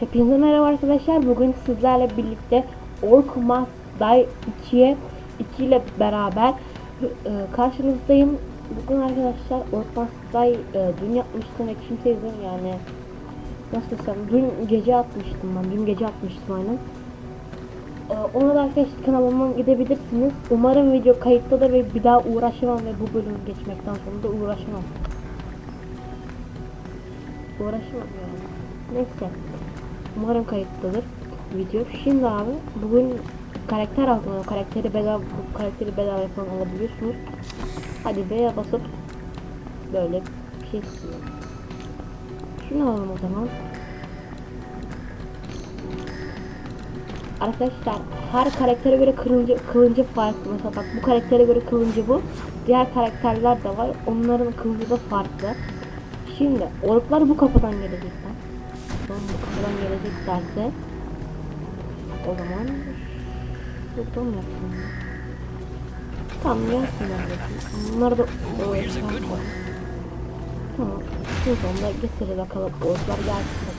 Hepinize merhaba arkadaşlar. Bugün sizlerle birlikte Orc Must Die 2'ye 2 ile beraber e, karşınızdayım. Bugün arkadaşlar Orc Must Die e, dün yapmıştım ve kimse izlemiyor yani. Nasıl desem dün gece atmıştım ben. Dün gece atmıştım aynen. E, ona da arkadaşlar kanalımdan gidebilirsiniz. Umarım video kayıtta ve bir daha uğraşamam ve bu bölümü geçmekten sonra da uğraşamam. Uğraşamam yani. Neyse. Umarım kayıttadır video. Şimdi abi bugün karakter aldım. Karakteri bedava bu karakteri bedava falan alabiliyorsunuz. Hadi B'ye basıp böyle bir şey istiyorum. Şunu alalım o zaman. Arkadaşlar her karaktere göre kılıncı, kılıncı farklı. Mesela bak bu karaktere göre kılıncı bu. Diğer karakterler de var. Onların kılıncı da farklı. Şimdi orklar bu kapıdan gelecekler. Kapıdan geleceklerse o zaman şuradan mı yapsam ya? Tamam gelsinler bakayım. Bunlar da o. Tamam. Şuradan da getirir bakalım orklar gelsin.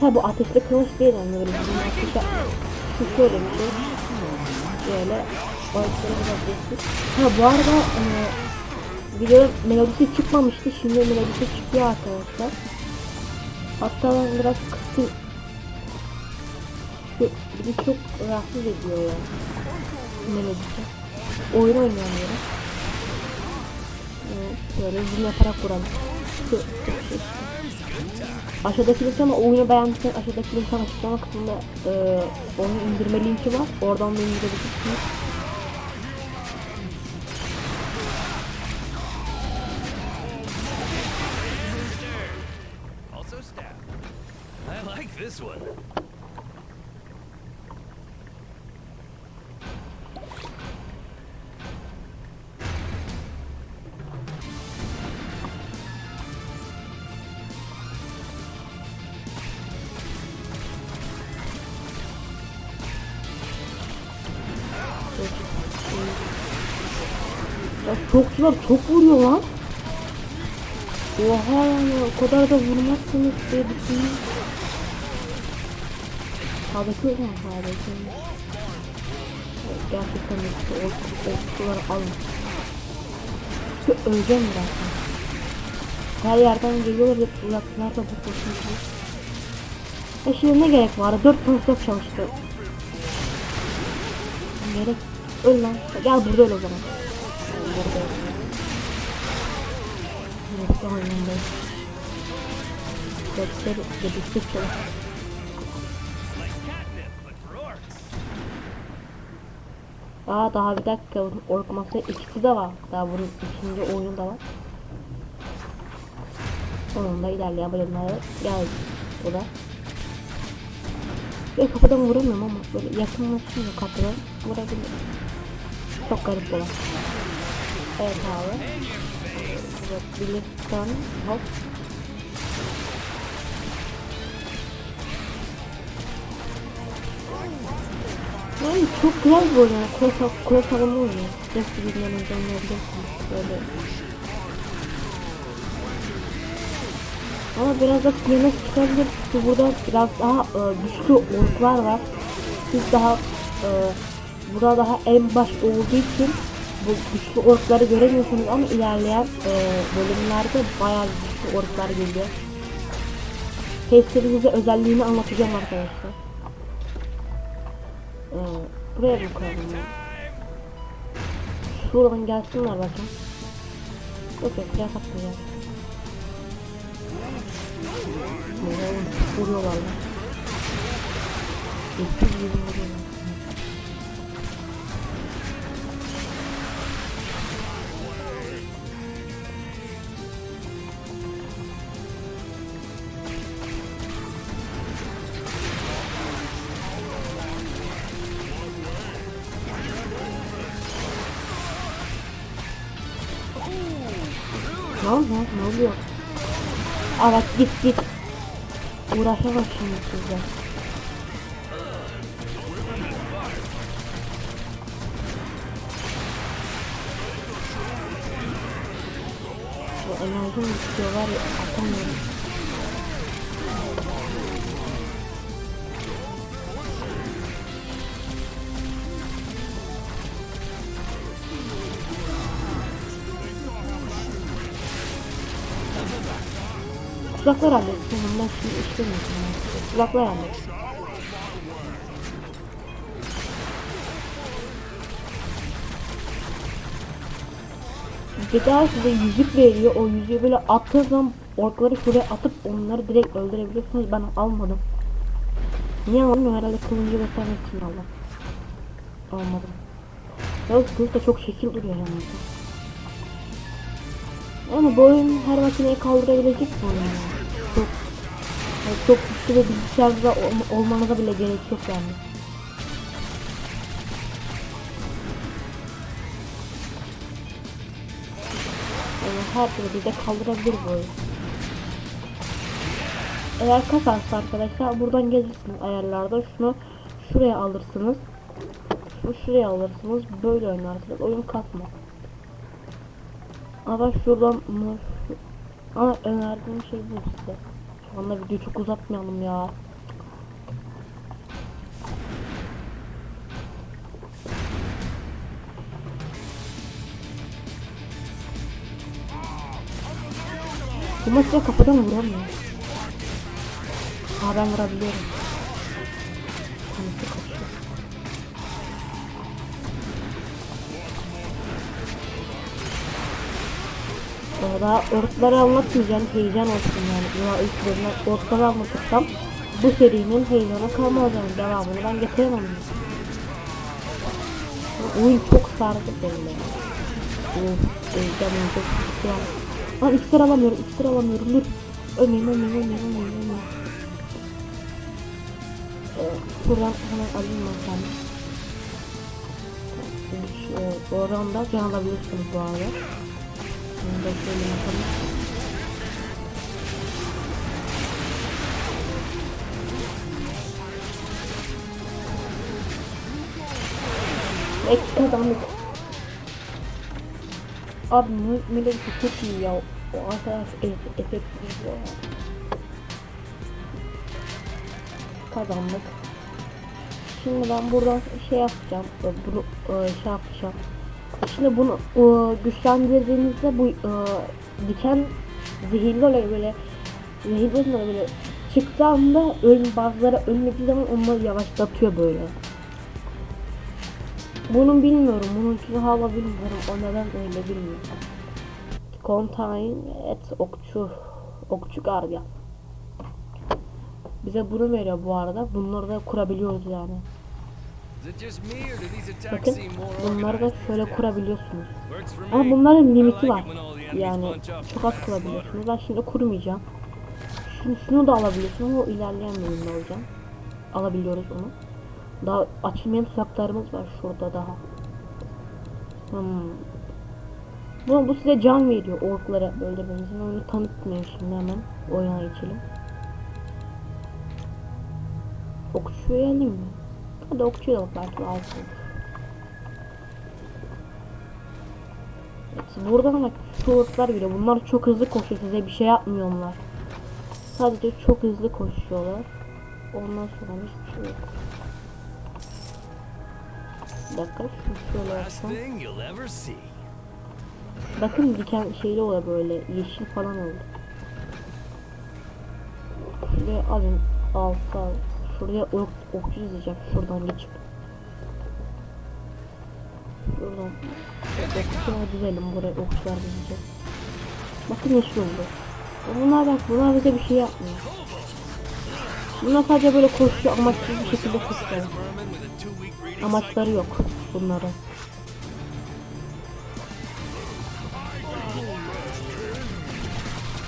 Ha bu ateşli kılıç değil yani böyle bizim ateşe şu şöyle bir şey. Böyle orkları biraz geçtik. Ha bu arada e, videonun melodisi çıkmamıştı. Şimdi melodisi çıkıyor arkadaşlar. Hatta ben biraz kısım bizi çok rahatsız ediyor ya. Melodisi. Oyun oynayamıyorum. Böyle zoom yaparak şu. Aşağıdaki linkten oyunu beğendiysen aşağıdaki linkten açıklama kısmında e, onu indirme linki var. Oradan da indirebilirsiniz. This one. Ya çokçular çok vuruyor lan. Oha yani o kadar da vurmazsınız diye. Sağdaki o zaman sağdaki. Evet, gerçekten de şu ortalıkları alın. Şu öleceğim zaten. Her yerden geliyorlar hep uzaklar da bu koşuyor. E şimdi ne gerek var? 4 konser çalıştı. Gerek öl lan. Gel burada öl o zaman. Burada öl. Evet, tamam yanındayım. Göster, geliştir çalış. Aa daha bir dakika Ork Master ikisi de var. Daha bunun ikinci oyunu da var. Onun da ilerleyen bölümlerde geldi. O da. Böyle kapıdan vuramıyorum ama böyle yakınlaşınca kapıdan vurabilirim. Çok garip olan. Evet abi. Birlikten hop. Yani çok güzel bir oyun yani. Kule, kule savunma oyunu. Bilmeyen oynayabilirsiniz. Böyle. Ama biraz da yemek çıkabilir. Çünkü burada biraz daha e, güçlü orklar var. Siz daha e, burada daha en baş olduğu için bu güçlü orkları göremiyorsunuz ama ilerleyen e, bölümlerde bayağı güçlü orklar geliyor. Size özelliğini anlatacağım arkadaşlar. Ee, buraya mı koyalım ya? Şuradan gelsinler bakayım. Yok yok buraya katmayacağım. Oğlum vuruyorlar lan. 220 vuruyorlar. Aa bak git git. Uğraşamam şimdi sizle. Bu enerjim bitiyor var ya atamıyorum. Tuzaklar halletsin. Ben şimdi istemiyorum. halletsin. Bir daha size yüzük veriyor. O yüzüğü böyle attığınız zaman orkları şuraya atıp onları direkt öldürebiliyorsunuz. Ben almadım. Niye almadım? Herhalde kılıncı göstermek için aldım. Almadım. Ya kılıç da çok şekil duruyor yani. Ama bu oyun her makineyi kaldırabilecek yani. Çok, yani çok güçlü bir bilgisayarda ol- olmanıza bile gerek yok yani. Yani her türlü bize kaldırabilir bu oyun. Eğer kasarsa arkadaşlar buradan gelirsiniz ayarlarda şunu şuraya alırsınız. Şunu şuraya alırsınız böyle oynarsınız oyun kasmaz. Ama şuradan? Ama önerdiğim şey bu size. Şu anda videoyu çok uzatmayalım ya. Bu maçta kafadan vuramıyor. Aa ben vurabiliyorum. Daha ırkları anlatmayacağım heyecan olsun yani. Daha ilk bölümden ırkları anlatırsam bu serinin heyecanı kalmaz devamını ben getiremem. Oyun çok sardı benimle. Of heyecan çok güzel. Lan iksir alamıyorum iksir alamıyorum dur. Ölmeyeyim ölmeyeyim ölmeyeyim ölmeyeyim ölmeyeyim. Ee, buradan hemen alayım ben kendim. Şimdi şu, oradan da can alabilirsiniz bu arada. Bunu da şöyle yapalım. Ek kazandık. Abi Mil- Millet çok iyi ya. O arkadaş e- efektif ya. Kazandık. Şimdi ben buradan şey yapacağım. Bunu şey yapacağım. Şimdi bunu e, güçlendirdiğinizde bu e, diken zehirli oluyor böyle zehirli oluyor böyle çıktığı anda öl, bazıları ölmediği zaman onları yavaşlatıyor böyle. Bunun bilmiyorum. Bununkini hala bilmiyorum. O neden öyle bilmiyorum. Contain et okçu. Okçu gardiyan. Bize bunu veriyor bu arada. Bunları da kurabiliyoruz yani. Bakın bunları da şöyle kurabiliyorsunuz. Ama bunların limiti var. Yani çok az kurabiliyorsunuz. Ben şimdi kurmayacağım. Şunu, şunu da alabiliyorsun ama o ilerleyen bölümde olacağım. Alabiliyoruz onu. Daha açılmayan tuzaklarımız var şurada daha. Hmm. Bu, bu size can veriyor orkları öldürmenizin. Onu tanıtmıyor şimdi hemen. Oyuna geçelim. Okçuyu alayım mı? Hadi okçuyu da belki alsın. Evet, buradan bak şu orklar bile bunlar çok hızlı koşuyor size bir şey yapmıyor onlar. Sadece çok hızlı koşuyorlar. Ondan sonra hiçbir şey yok. Bir dakika şunu şöyle yapsam. Bakın diken şeyli oluyor böyle yeşil falan oldu. Şuraya alın alta şuraya ok, okçu diyeceğim şuradan geçip. Şuradan okçular dizelim buraya okçular dizeceğiz. Bakın yeşil oldu. Bunlar bak bunlar bize bir şey yapmıyor. Bunlar sadece böyle koşuyor amaçsız bir şekilde koşuyor. Amaçları yok bunların.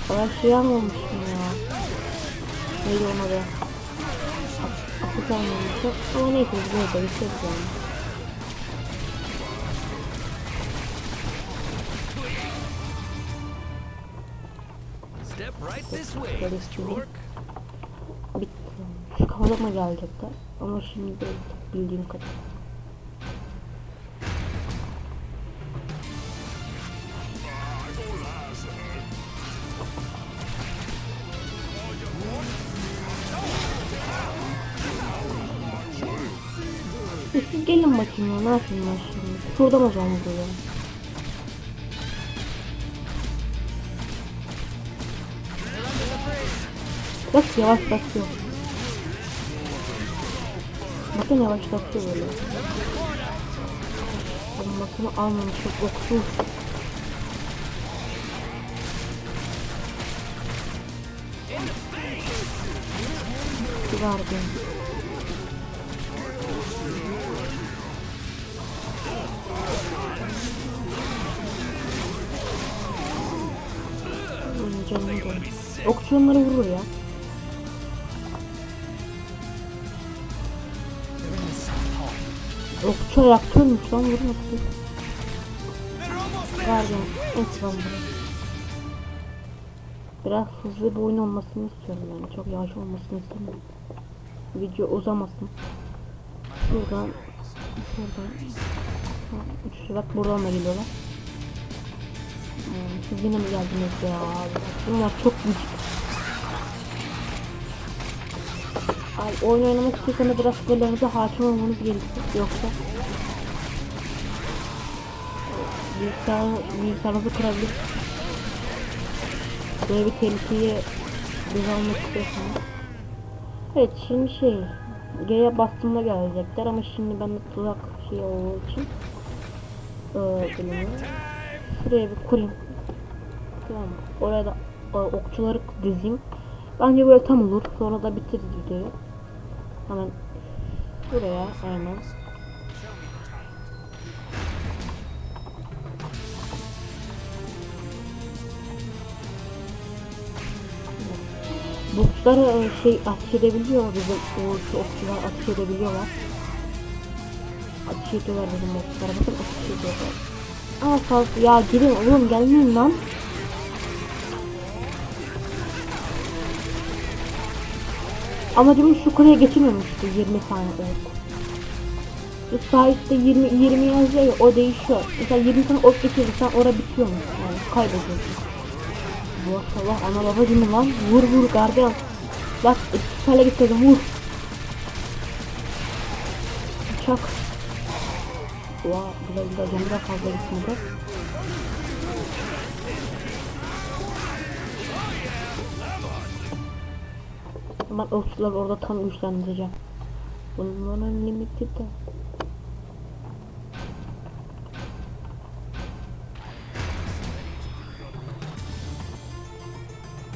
Ben şey ya. Neydi ona da? Akut almamıştım. Ama neyse biz böyle bitiririz yani. Step right this way. Bitti. Şu kavlama gelecekler. Ama şimdi. Bildiğim kadar. Bakayım ya ne yapayım ben şimdi. Şuradan o zaman vuruyorum. Bak yavaşlatıyor. Bakın yavaşlatıyor böyle. Bombasını almamış çok oksuz. Verdim. Hmm, Canım canım. Okçu onları vurur ya. Okçu ayaktaymış lan vurun okçu. Verdim. Et lan. Biraz hızlı bir oyun olmasını istiyorum yani. Çok yavaş olmasını istemiyorum. Video uzamasın. Şuradan Şuradan Üçlü bak buradan da geliyorlar. Hmm, siz yine mi geldiniz ya? Bunlar çok gıcık. Ay oyun oynamak istiyorsanız biraz skilllerinize hakim olmanız gerekiyor. Yoksa bilgisayar, bilgisayarınızı kırabilir. Böyle bir tehlikeye göz almak istiyorsanız. Evet şimdi şey G'ye bastığımda gelecekler ama şimdi ben de tuzak şey olduğu için ee, bilmiyorum. Şuraya bir kurayım. Tamam mı? Oraya da e, okçuları dizeyim. Bence böyle tam olur. Sonra da bitiririz videoyu. Hemen buraya aynen. Bu okçular e, şey ateş edebiliyor bizim o şu okçular ateş edebiliyorlar. Ateş ediyorlar bizim okçulara bakın ateş ediyorlar. Aa sağ ya girin oğlum gelmeyin lan. Amacımız şu kuleye geçirmemişti 20 tane ok. Sağ üstte 20, 20 yazıyor ya o değişiyor. Mesela 20 tane ok geçirirsen orada bitiyormuş yani kaybediyorsun. Maşallah ana baba gibi lan. Vur vur gardiyan. Bak kale getirdim vur. Bıçak. Vaa güzel güzel canı da fazla gitmedi. Ben okçular orada tam güçlendireceğim. Bunların limiti de.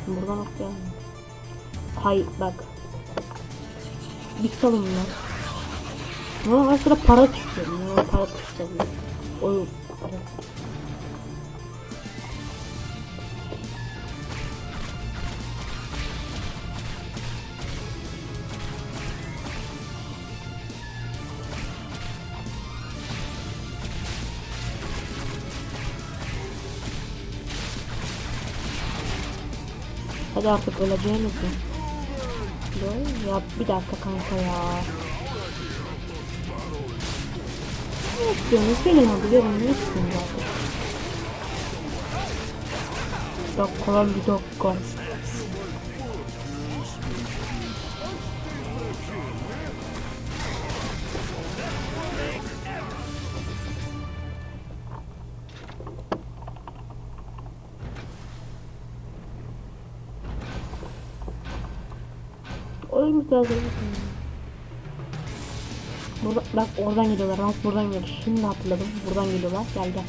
Buradan okuyalım. Hay bak. Bir salın lan. Her sıra para çıkıyor. Buna para çıkıyor. Oyun. Hadi artık öleceğiniz mi? Ya bir dakika kanka ya. Ne istiyorsunuz? Gelin gelin ne istiyorsunuz? Bir dakika lan bir dakika. Oyun biraz Burada, bak oradan geliyorlar. Bak buradan geliyor. Şimdi hatırladım. Buradan geliyorlar. Gel gel.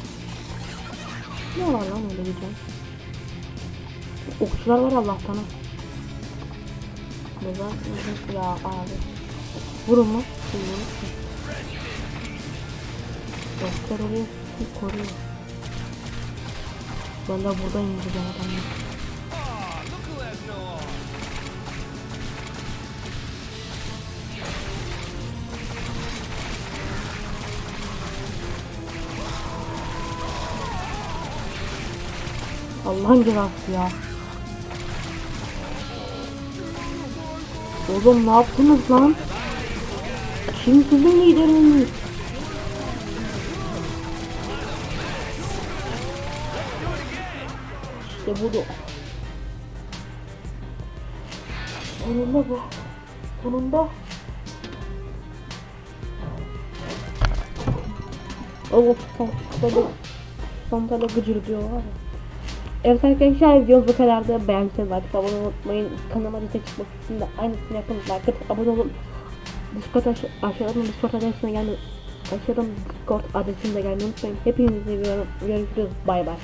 Ne var lan öyle diyeceğim. Okçular var Allah'tan. ha. Buradan ya abi. Vurun mu? Vurun. Doktor oraya koruyor. Ben de buradan indireceğim adamı. Allah'ın cezası ya. Oğlum ne yaptınız lan? Kim sizin lideriniz? İşte budur. Sonunda bu. Sonunda. Of sandalye, gıcır diyor var ya. Evet arkadaşlar videomuz bu kadardı. Beğendiyseniz artık abone unutmayın. Kanalıma destek çıkmak için de aynısını yapın. Like abone olun. Discord aş aşağıdan Discord adresine gelmeyi aşağıdan Discord adresine de gelmeyi unutmayın. Hepinizi. Görüşürüz. Bay bay.